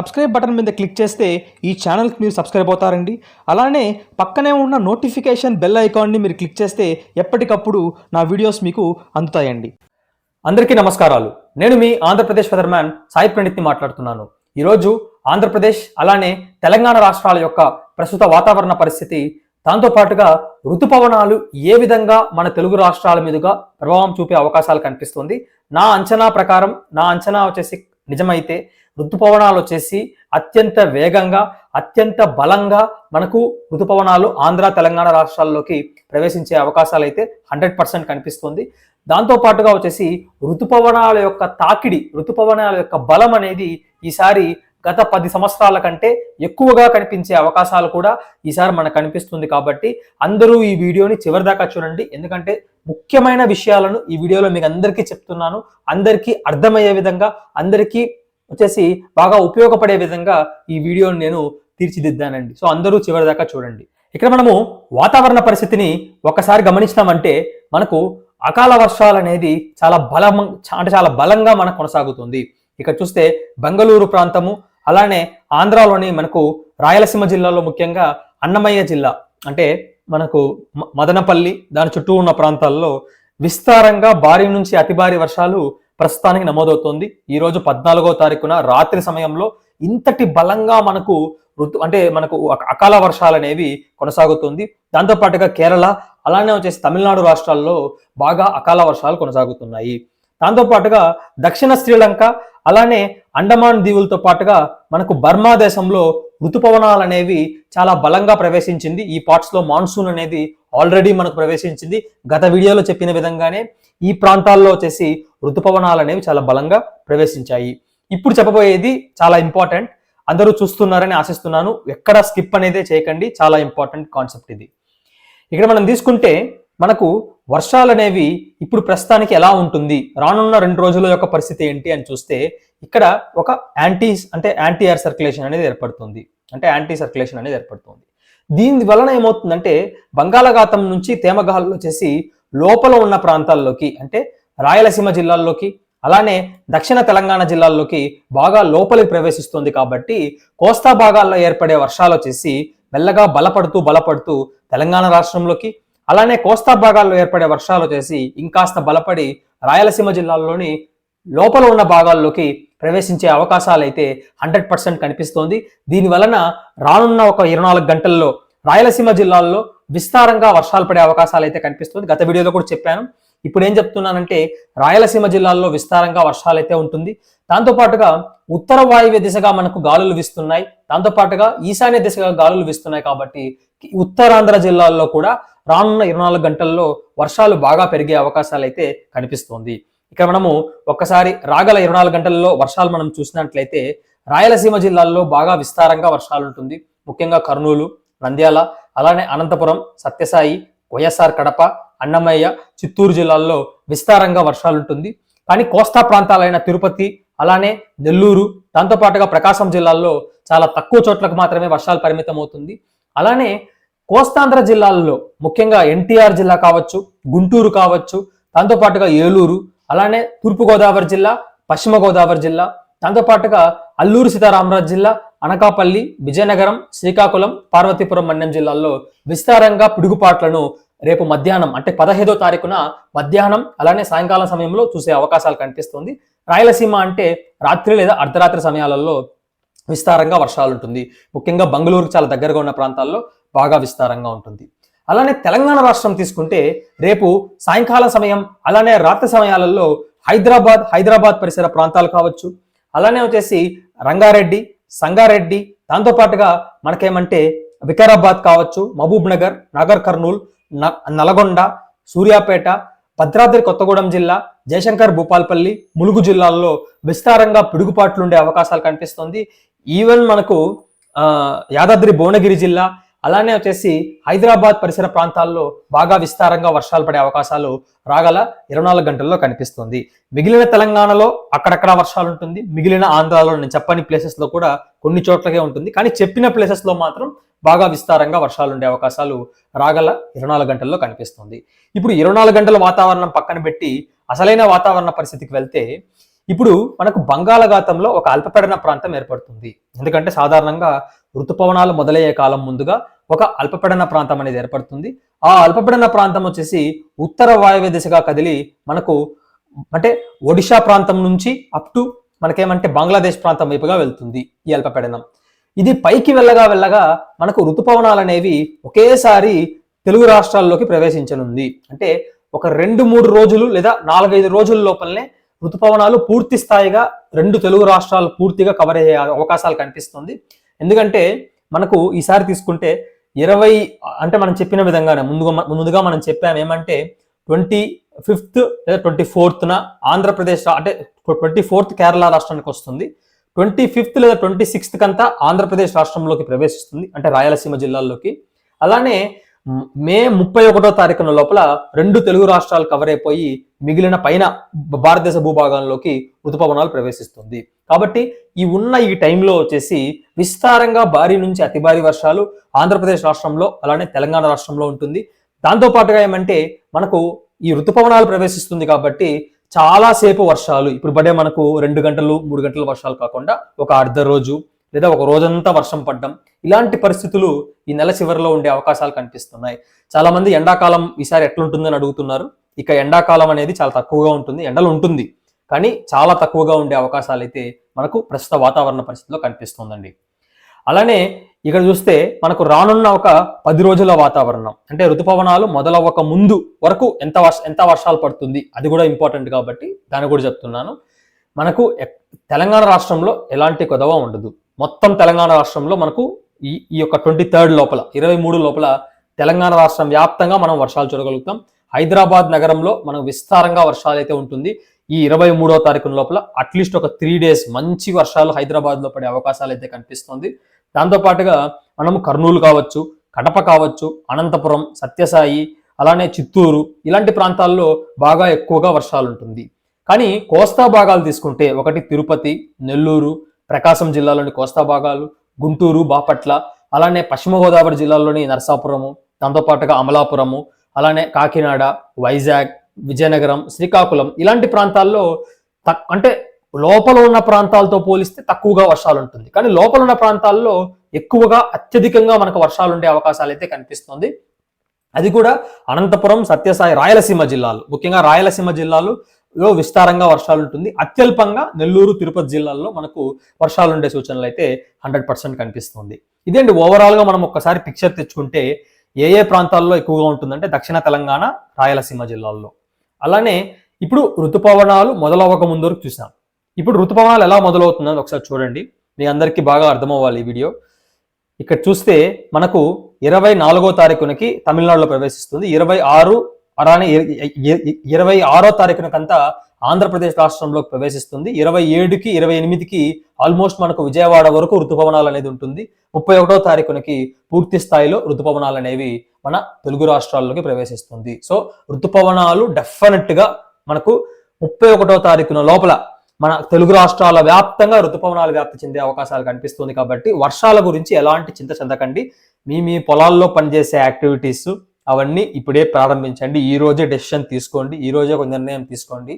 Subscribe button మీద click చేస్తే ఈ ఛానల్కి మీరు సబ్స్క్రైబ్ అవుతారండి. అలానే పక్కనే ఉన్న నోటిఫికేషన్ బెల్ ఐకాన్ని మీరు క్లిక్ చేస్తే ఎప్పటికప్పుడు నా వీడియోస్ మీకు అందుతాయండి. అందరికీ నమస్కారాలు. నేను మీ ఆంధ్రప్రదేశ్ ఫెదర్మ్యాన్ సాయి ప్రణిత్ని మాట్లాడుతున్నాను. ఈరోజు ఆంధ్రప్రదేశ్ అలానే తెలంగాణ రాష్ట్రాల యొక్క ప్రస్తుత వాతావరణ పరిస్థితి దాంతో పాటుగా ఋతుపవనాలు ఏ విధంగా మన తెలుగు రాష్ట్రాల మీదుగా ప్రభావం చూపే అవకాశాలు కనిపిస్తుంది నా అంచనా ప్రకారం నా అంచనా వచ్చేసి నిజమైతే ఋతుపవనాలు వచ్చేసి అత్యంత వేగంగా అత్యంత బలంగా మనకు ఋతుపవనాలు ఆంధ్ర తెలంగాణ రాష్ట్రాల్లోకి ప్రవేశించే అవకాశాలు అయితే హండ్రెడ్ పర్సెంట్ కనిపిస్తుంది. దాంతో పాటుగా వచ్చేసి ఋతుపవనాల యొక్క తాకిడి ఋతుపవనాల యొక్క బలం అనేది ఈసారి గత పది సంవత్సరాల కంటే ఎక్కువగా కనిపించే అవకాశాలు కూడా ఈసారి మనకు కనిపిస్తుంది కాబట్టి అందరూ ఈ వీడియోని చివరి దాకా చూడండి. ఎందుకంటే ముఖ్యమైన విషయాలను ఈ వీడియోలో మీకు అందరికీ చెప్తున్నాను. అందరికీ అర్థమయ్యే విధంగా అందరికీ వచ్చేసి బాగా ఉపయోగపడే విధంగా ఈ వీడియోని నేను తీర్చిదిద్దానండి. సో అందరూ చివరి దాకా చూడండి. ఇక్కడ మనము వాతావరణ పరిస్థితిని ఒకసారి గమనించినామంటే మనకు అకాల వర్షాలు అనేది చాలా బలం అంటే చాలా బలంగా మనకు కొనసాగుతుంది. ఇక్కడ చూస్తే బెంగళూరు ప్రాంతము అలానే ఆంధ్రాలోని మనకు రాయలసీమ జిల్లాలో ముఖ్యంగా అన్నమయ్య జిల్లా అంటే మనకు మ- మదనపల్లి దాని చుట్టూ ఉన్న ప్రాంతాల్లో విస్తారంగా భారీ నుంచి అతి భారీ వర్షాలు ప్రస్తుతానికి నమోదవుతోంది. ఈరోజు పద్నాలుగో తారీఖున రాత్రి సమయంలో ఇంతటి బలంగా మనకు ఋతు అంటే మనకు అకాల వర్షాలు అనేవి కొనసాగుతుంది. దాంతో పాటుగా కేరళ అలానే వచ్చేసి తమిళనాడు రాష్ట్రాల్లో బాగా అకాల వర్షాలు కొనసాగుతున్నాయి. దాంతో పాటుగా దక్షిణ శ్రీలంక అలానే అండమాన్ దీవులతో పాటుగా మనకు బర్మా దేశంలో ఋతుపవనాలు అనేవి చాలా బలంగా ప్రవేశించింది. ఈ పార్ట్స్లో మాన్సూన్ అనేది ఆల్రెడీ మనకు ప్రవేశించింది. గత వీడియోలో చెప్పిన విధంగానే ఈ ప్రాంతాల్లో వచ్చేసి ఋతుపవనాలు అనేవి చాలా బలంగా ప్రవేశించాయి. ఇప్పుడు చెప్పబోయేది చాలా ఇంపార్టెంట్ అందరూ చూస్తున్నారని ఆశిస్తున్నాను. ఎక్కడ స్కిప్ అనేది చేయకండి. చాలా ఇంపార్టెంట్ కాన్సెప్ట్ ఇది. ఇక్కడ మనం తీసుకుంటే మనకు వర్షాలు అనేవి ఇప్పుడు ప్రస్తుతానికి ఎలా ఉంటుంది? రానున్న రెండు రోజుల యొక్క పరిస్థితి ఏంటి అని చూస్తే ఇక్కడ ఒక యాంటీ అంటే యాంటీ ఎయిర్ సర్క్యులేషన్ అనేది ఏర్పడుతుంది. అంటే యాంటీ సర్క్యులేషన్ అనేది ఏర్పడుతుంది. దీని వలన ఏమవుతుందంటే బంగాళాఘాతం నుంచి తేమగాలు వచ్చేసి లోపల ఉన్న ప్రాంతాల్లోకి అంటే రాయలసీమ జిల్లాల్లోకి అలానే దక్షిణ తెలంగాణ జిల్లాల్లోకి బాగా లోపలికి ప్రవేశిస్తుంది కాబట్టి కోస్తా భాగాల్లో ఏర్పడే వర్షాలు వచ్చేసి మెల్లగా బలపడుతూ బలపడుతూ తెలంగాణ రాష్ట్రంలోకి అలానే కోస్తా భాగాల్లో ఏర్పడే వర్షాలు వచ్చేసి ఇంకాస్త బలపడి రాయలసీమ జిల్లాల్లోని లోపల ఉన్న భాగాల్లోకి ప్రవేశించే అవకాశాలు అయితే హండ్రెడ్ పర్సెంట్ కనిపిస్తోంది. దీని వలన రానున్న ఒక ఇరవై నాలుగు గంటల్లో రాయలసీమ జిల్లాల్లో విస్తారంగా వర్షాలు పడే అవకాశాలు అయితే కనిపిస్తుంది. గత వీడియోలో కూడా చెప్పాను. ఇప్పుడు ఏం చెప్తున్నానంటే రాయలసీమ జిల్లాల్లో విస్తారంగా వర్షాలు అయితే ఉంటుంది. దాంతో పాటుగా ఉత్తర వాయువ్య దిశగా మనకు గాలులు వీస్తున్నాయి. దాంతో పాటుగా ఈశాన్య దిశగా గాలులు వీస్తున్నాయి కాబట్టి ఉత్తరాంధ్ర జిల్లాల్లో కూడా రానున్న ఇరవై నాలుగు గంటల్లో వర్షాలు బాగా పెరిగే అవకాశాలు అయితే కనిపిస్తోంది. ఇక్కడ మనము ఒక్కసారి రాగల ఇరవై నాలుగు గంటల్లో వర్షాలు మనం చూసినట్లయితే రాయలసీమ జిల్లాల్లో బాగా విస్తారంగా వర్షాలు ఉంటుంది ముఖ్యంగా కర్నూలు నంద్యాల అలానే అనంతపురం సత్యసాయి వైఎస్ఆర్ కడప అన్నమయ్య చిత్తూరు జిల్లాల్లో విస్తారంగా వర్షాలుంటుంది. కానీ కోస్తా ప్రాంతాలైన తిరుపతి అలానే నెల్లూరు దాంతోపాటుగా ప్రకాశం జిల్లాల్లో చాలా తక్కువ చోట్లకు మాత్రమే వర్షాలు పరిమితం అవుతుంది అలానే కోస్తాంధ్ర జిల్లాల్లో ముఖ్యంగా ఎన్టీఆర్ జిల్లా కావచ్చు గుంటూరు కావచ్చు దాంతోపాటుగా ఏలూరు అలానే తూర్పుగోదావరి జిల్లా పశ్చిమ గోదావరి జిల్లా దాంతోపాటుగా అల్లూరు సీతారామరాజు జిల్లా అనకాపల్లి విజయనగరం శ్రీకాకుళం పార్వతీపురం మన్యం జిల్లాల్లో విస్తారంగా పిడుగుపాట్లను రేపు మధ్యాహ్నం అంటే పదహైదో తారీఖున మధ్యాహ్నం అలానే సాయంకాలం సమయంలో చూసే అవకాశాలు కనిపిస్తుంది. రాయలసీమ అంటే రాత్రి లేదా అర్ధరాత్రి సమయాలలో విస్తారంగా వర్షాలు ఉంటుంది. ముఖ్యంగా బెంగళూరుకు చాలా దగ్గరగా ఉన్న ప్రాంతాల్లో బాగా విస్తారంగా ఉంటుంది. అలానే తెలంగాణ రాష్ట్రం తీసుకుంటే రేపు సాయంకాల సమయం అలానే రాత్రి సమయాలలో హైదరాబాద్ హైదరాబాద్ పరిసర ప్రాంతాలు కావచ్చు. అలానే వచ్చేసి రంగారెడ్డి సంగారెడ్డి దాంతో పాటుగా మనకేమంటే వికారాబాద్ కావచ్చు మహబూబ్ నగర్ నగర్ కర్నూల్ న- నల్గొండ సూర్యాపేట భద్రాద్రి కొత్తగూడెం జిల్లా జయశంకర్ భూపాల్పల్లి ములుగు జిల్లాల్లో విస్తారంగా పిడుగుపాట్లు ఉండే అవకాశాలు కనిపిస్తుంది. ఈవెన్ మనకు యాదాద్రి భువనగిరి జిల్లా అలానే వచ్చేసి హైదరాబాద్ పరిసర ప్రాంతాల్లో బాగా విస్తారంగా వర్షాలు పడే అవకాశాలు రాగల ఇరవై నాలుగు గంటల్లో కనిపిస్తుంది. మిగిలిన తెలంగాణలో అక్కడక్కడ వర్షాలు ఉంటుంది. మిగిలిన ఆంధ్రాలో నేను చెప్పని ప్లేసెస్లో కూడా కొన్ని చోట్లకే ఉంటుంది. కానీ చెప్పిన ప్లేసెస్లో మాత్రం బాగా విస్తారంగా వర్షాలు ఉండే అవకాశాలు రాగల ఇరవై నాలుగు గంటల్లో కనిపిస్తుంది. ఇప్పుడు ఇరవై నాలుగు గంటల వాతావరణం పక్కన పెట్టి అసలైన వాతావరణ పరిస్థితికి వెళ్తే ఇప్పుడు మనకు బంగాళాఖాతంలో ఒక అల్పపీడన ప్రాంతం ఏర్పడుతుంది. ఎందుకంటే సాధారణంగా ఋతుపవనాలు మొదలయ్యే కాలం ముందుగా ఒక అల్పపీడన ప్రాంతం అనేది ఏర్పడుతుంది. ఆ అల్పపీడన ప్రాంతం వచ్చేసి ఉత్తర వాయువ్య దిశగా కదిలి మనకు అంటే ఒడిషా ప్రాంతం నుంచి అప్ టు మనకేమంటే బంగ్లాదేశ్ ప్రాంతం వైపుగా వెళ్తుంది ఈ అల్పపీడనం. ఇది పైకి వెళ్ళగా వెళ్ళగా మనకు ఋతుపవనాలు అనేవి ఒకేసారి తెలుగు రాష్ట్రాల్లోకి ప్రవేశించనుంది. అంటే ఒక రెండు మూడు రోజులు లేదా నాలుగైదు రోజుల లోపలనే ఋతుపవనాలు పూర్తి స్థాయిగా రెండు తెలుగు రాష్ట్రాలు పూర్తిగా కవర్ అయ్యే అవకాశాలు కనిపిస్తుంది. ఎందుకంటే మనకు ఈసారి తీసుకుంటే ఇరవై అంటే మనం చెప్పిన విధంగానే ముందుగా ముందుగా మనం చెప్పాము ఏమంటే ట్వంటీ ఫిఫ్త్ లేదా ట్వంటీ ఫోర్త్న ఆంధ్రప్రదేశ్ అంటే ట్వంటీ ఫోర్త్ కేరళ రాష్ట్రానికి వస్తుంది. ట్వంటీ ఫిఫ్త్ లేదా ట్వంటీ సిక్స్త్ కంతా ఆంధ్రప్రదేశ్ రాష్ట్రంలోకి ప్రవేశిస్తుంది అంటే రాయలసీమ జిల్లాల్లోకి. అలానే మే ముప్పై ఒకటో తారీఖున లోపల రెండు తెలుగు రాష్ట్రాలు కవర్ అయిపోయి మిగిలిన పైన భారతదేశ భూభాగంలోకి ఋతుపవనాలు ప్రవేశిస్తుంది. కాబట్టి ఈ ఉన్న ఈ టైంలో వచ్చేసి విస్తారంగా భారీ నుంచి అతి భారీ వర్షాలు ఆంధ్రప్రదేశ్ రాష్ట్రంలో అలానే తెలంగాణ రాష్ట్రంలో ఉంటుంది. దాంతో పాటుగా ఏమంటే మనకు ఈ ఋతుపవనాలు ప్రవేశిస్తుంది కాబట్టి చాలాసేపు వర్షాలు ఇప్పుడు పడే మనకు రెండు గంటలు మూడు గంటల వర్షాలు కాకుండా ఒక అర్ధ రోజు లేదా ఒక రోజంతా వర్షం పడ్డం ఇలాంటి పరిస్థితులు ఈ నెల చివరిలో ఉండే అవకాశాలు కనిపిస్తున్నాయి. చాలామంది ఎండాకాలం ఈసారి ఎట్లుంటుందని అడుగుతున్నారు. ఇక ఎండాకాలం అనేది చాలా తక్కువగా ఉంటుంది ఎండలు ఉంటుంది కానీ చాలా తక్కువగా ఉండే అవకాశాలు అయితే మనకు ప్రస్తుత వాతావరణ పరిస్థితిలో కనిపిస్తుందండి. అలానే ఇక్కడ చూస్తే మనకు రానున్న ఒక పది రోజుల వాతావరణం అంటే ఋతుపవనాలు మొదలవ్వక ముందు వరకు ఎంత వర్ష ఎంత వర్షాలు పడుతుంది అది కూడా ఇంపార్టెంట్ కాబట్టి దాన్ని కూడా చెప్తున్నాను. మనకు తెలంగాణ రాష్ట్రంలో ఎలాంటి కొదవ ఉండదు. మొత్తం తెలంగాణ రాష్ట్రంలో మనకు ఈ ఈ యొక్క ట్వంటీ థర్డ్ లోపల ఇరవై మూడు లోపల తెలంగాణ రాష్ట్రం వ్యాప్తంగా మనం వర్షాలు చూడగలుగుతాం. హైదరాబాద్ నగరంలో మనం విస్తారంగా వర్షాలు అయితే ఉంటుంది. ఈ ఇరవై మూడో తారీఖు లోపల అట్లీస్ట్ ఒక త్రీ డేస్ మంచి వర్షాలు హైదరాబాద్లో పడే అవకాశాలు అయితే కనిపిస్తుంది. దాంతోపాటుగా మనం మనము కర్నూలు కావచ్చు కడప కావచ్చు అనంతపురం సత్యసాయి అలానే చిత్తూరు ఇలాంటి ప్రాంతాల్లో బాగా ఎక్కువగా వర్షాలు ఉంటుంది. కానీ కోస్తా భాగాలు తీసుకుంటే ఒకటి తిరుపతి నెల్లూరు ప్రకాశం జిల్లాలోని కోస్తా భాగాలు గుంటూరు బాపట్ల అలానే పశ్చిమ గోదావరి జిల్లాలోని నరసాపురము దాంతోపాటుగా అమలాపురము అలానే కాకినాడ వైజాగ్ విజయనగరం శ్రీకాకుళం ఇలాంటి ప్రాంతాల్లో తక్- అంటే లోపల ఉన్న ప్రాంతాలతో పోలిస్తే తక్కువగా వర్షాలు ఉంటుంది కానీ లోపల ఉన్న ప్రాంతాల్లో ఎక్కువగా అత్యధికంగా మనకు వర్షాలు ఉండే అవకాశాలు అయితే కనిపిస్తుంది. అది కూడా అనంతపురం సత్యసాయి రాయలసీమ జిల్లాలు. ముఖ్యంగా రాయలసీమ జిల్లాలో లో విస్తారంగా వర్షాలు ఉంటుంది. అత్యల్పంగా నెల్లూరు తిరుపతి జిల్లాల్లో మనకు వర్షాలు ఉండే సూచనలు అయితే హండ్రెడ్ పర్సెంట్ కనిపిస్తుంది. ఇదేంటి? ఓవరాల్గా మనం ఒక్కసారి పిక్చర్ తెచ్చుకుంటే ఏ ఏ ప్రాంతాల్లో ఎక్కువగా ఉంటుందంటే దక్షిణ తెలంగాణ రాయలసీమ జిల్లాల్లో. అలానే ఇప్పుడు ఋతుపవనాలు మొదలవ్వక ముందు వరకు చూసాం ఇప్పుడు ఋతుపవనాలు ఎలా మొదలవుతుందని ఒకసారి చూడండి. మీ అందరికీ బాగా అర్థమవ్వాలి ఈ వీడియో. ఇక్కడ చూస్తే మనకు ఇరవై నాలుగో తారీఖునకి తమిళనాడులో ప్రవేశిస్తుంది. ఇరవై ఆరు అలానే ఇరవై ఆరో తారీఖునకంతా ఆంధ్రప్రదేశ్ రాష్ట్రంలోకి ప్రవేశిస్తుంది. ఇరవై ఏడుకి ఇరవై ఎనిమిదికి ఆల్మోస్ట్ మనకు విజయవాడ వరకు ఋతుపవనాలు అనేది ఉంటుంది. ముప్పై ఒకటో తారీఖునకి పూర్తి స్థాయిలో ఋతుపవనాలు అనేవి మన తెలుగు రాష్ట్రాల్లోకి ప్రవేశిస్తుంది. సో ఋతుపవనాలు డెఫినెట్గా మనకు ముప్పై ఒకటో తారీఖున లోపల మన తెలుగు రాష్ట్రాల వ్యాప్తంగా ఋతుపవనాలు వ్యాప్తి చెందే అవకాశాలు కనిపిస్తుంది కాబట్టి వర్షాల గురించి ఎలాంటి చింత చెందకండి. మీ మీ పొలాల్లో పనిచేసే యాక్టివిటీస్ అవన్నీ ఇప్పుడే ప్రారంభించండి. ఈ రోజే డెసిషన్ తీసుకోండి. ఈ రోజే ఒక నిర్ణయం తీసుకోండి.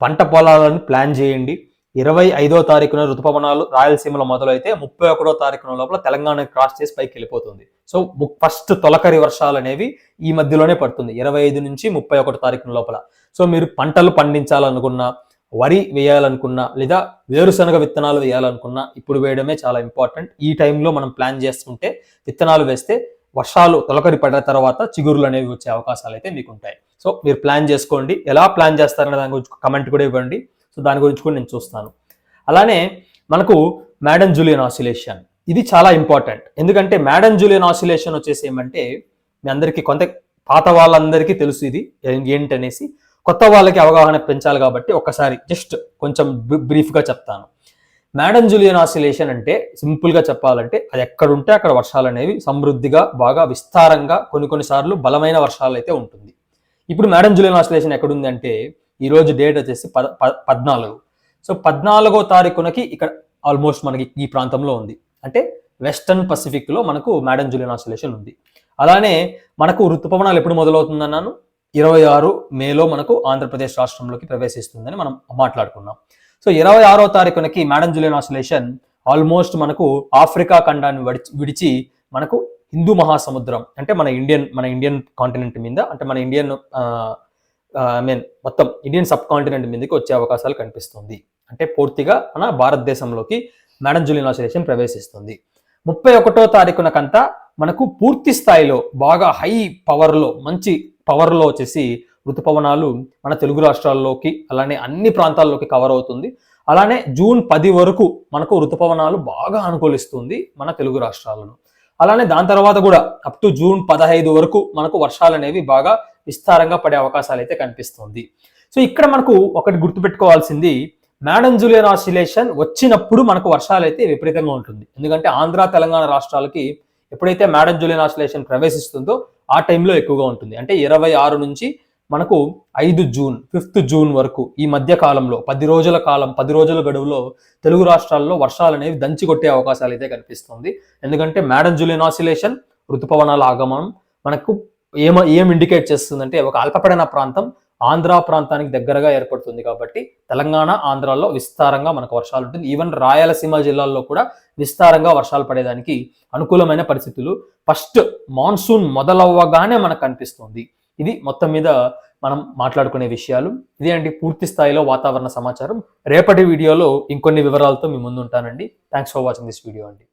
పంట పొలాలను ప్లాన్ చేయండి. ఇరవై ఐదో తారీఖున ఋతుపవనాలు రాయలసీమలో మొదలైతే ముప్పై ఒకటో తారీఖున లోపల తెలంగాణ క్రాస్ చేసి పైకి వెళ్ళిపోతుంది. సో ఫస్ట్ తొలకరి వర్షాలు అనేవి ఈ మధ్యలోనే పడుతుంది. ఇరవై ఐదు నుంచి ముప్పై ఒకటో తారీఖున లోపల. సో మీరు పంటలు పండించాలనుకున్నా వరి వేయాలనుకున్నా లేదా వేరుశనగ విత్తనాలు వేయాలనుకున్నా ఇప్పుడు వేయడమే చాలా ఇంపార్టెంట్ ఈ టైంలో మనం ప్లాన్ చేసుకుంటే విత్తనాలు వేస్తే వర్షాలు తొలకరి పడిన తర్వాత చిగురులు అనేవి వచ్చే అవకాశాలు అయితే మీకు ఉంటాయి సో మీరు ప్లాన్ చేసుకోండి. ఎలా ప్లాన్ చేస్తారనే దాని గురించి కమెంట్ కూడా ఇవ్వండి. సో దాని గురించి కూడా నేను చూస్తాను. అలానే మనకు మ్యాడన్ జూలియన్ ఆసిలేషన్. ఇది చాలా ఇంపార్టెంట్. ఎందుకంటే మ్యాడన్ జూలియన్ ఆసిలేషన్ వచ్చేసి ఏమంటే మీ అందరికీ కొంత పాత వాళ్ళందరికీ తెలుసు ఇది ఏంటనేసి. కొత్త వాళ్ళకి అవగాహన పెంచాలి కాబట్టి ఒక్కసారి జస్ట్ కొంచెం బ్రీఫ్గా చెప్తాను. మేడం జూలియన్ ఆసిలేషన్ అంటే సింపుల్గా చెప్పాలంటే అది ఎక్కడుంటే అక్కడ వర్షాలు అనేవి సమృద్ధిగా బాగా విస్తారంగా కొన్ని కొన్నిసార్లు బలమైన వర్షాలు అయితే ఉంటుంది. ఇప్పుడు మేడం జూలియన్ ఆసిలేషన్ ఎక్కడుంది అంటే ఈరోజు డేట్ వచ్చేసి పద ప- పద్నాలుగు. సో పద్నాలుగో తారీఖునకి ఇక్కడ ఆల్మోస్ట్ మనకి ఈ ప్రాంతంలో ఉంది. అంటే వెస్టర్న్ పసిఫిక్లో మనకు మేడం జూలియన్ ఆసిలేషన్ ఉంది. అలానే మనకు ఋతుపవనాలు ఎప్పుడు మొదలవుతుందన్నాను ఇరవై ఆరు మేలో మనకు ఆంధ్రప్రదేశ్ రాష్ట్రంలోకి ప్రవేశిస్తుందని మనం మాట్లాడుకున్నాం. సో ఇరవై ఆరో తారీఖునకి మేడం జూలియన్ ఆసిలేషన్ ఆల్మోస్ట్ మనకు ఆఫ్రికా ఖండాన్ని విడిచి విడిచి మనకు హిందూ మహాసముద్రం అంటే మన ఇండియన్ మన ఇండియన్ కాంటినెంట్ మీద అంటే మన ఇండియన్ ఐ మీన్ మొత్తం ఇండియన్ సబ్ కాంటినెంట్ మీదకి వచ్చే అవకాశాలు కనిపిస్తుంది. అంటే పూర్తిగా మన భారతదేశంలోకి మేడం జూలియన్ ఆసిలేషన్ ప్రవేశిస్తుంది. ముప్పై ఒకటో తారీఖునకంతా మనకు పూర్తి స్థాయిలో బాగా హై పవర్లో మంచి పవర్లో వచ్చేసి ఋతుపవనాలు మన తెలుగు రాష్ట్రాల్లోకి అలానే అన్ని ప్రాంతాల్లోకి కవర్ అవుతుంది. అలానే జూన్ పది వరకు మనకు ఋతుపవనాలు బాగా అనుకూలిస్తుంది మన తెలుగు రాష్ట్రాలను. అలానే దాని తర్వాత కూడా అప్ టు జూన్ పదహైదు వరకు మనకు వర్షాలు అనేవి బాగా విస్తారంగా పడే అవకాశాలు అయితే కనిపిస్తుంది. సో ఇక్కడ మనకు ఒకటి గుర్తుపెట్టుకోవాల్సింది మేడం జూలియన్ ఆసిలేషన్ వచ్చినప్పుడు మనకు వర్షాలు అయితే విపరీతంగా ఉంటుంది. ఎందుకంటే ఆంధ్ర తెలంగాణ రాష్ట్రాలకి ఎప్పుడైతే మేడం జూలియన్ ఆసిలేషన్ ప్రవేశిస్తుందో ఆ టైంలో ఎక్కువగా ఉంటుంది. అంటే ఇరవై ఆరు నుంచి మనకు ఐదు జూన్ ఫిఫ్త్ జూన్ వరకు ఈ మధ్య కాలంలో పది రోజుల కాలం పది రోజుల గడువులో తెలుగు రాష్ట్రాల్లో వర్షాలు అనేవి దంచి కొట్టే అవకాశాలు అయితే కనిపిస్తుంది. ఎందుకంటే మేడం జూలియన్ ఆసిలేషన్ ఋతుపవనాల ఆగమనం మనకు ఏమ ఏం ఇండికేట్ చేస్తుందంటే ఒక అల్పపడిన ప్రాంతం ఆంధ్ర ప్రాంతానికి దగ్గరగా ఏర్పడుతుంది కాబట్టి తెలంగాణ ఆంధ్రాలో విస్తారంగా మనకు వర్షాలు ఉంటుంది. ఈవెన్ రాయలసీమ జిల్లాల్లో కూడా విస్తారంగా వర్షాలు పడేదానికి అనుకూలమైన పరిస్థితులు. ఫస్ట్ మాన్సూన్ మొదలవ్వగానే మనకు కనిపిస్తుంది. ఇది మొత్తం మీద మనం మాట్లాడుకునే విషయాలు. ఇది అండి పూర్తి స్థాయిలో వాతావరణ సమాచారం. రేపటి వీడియోలో ఇంకొన్ని వివరాలతో మీ ముందు ఉంటానండి thanks for watching this video అండి.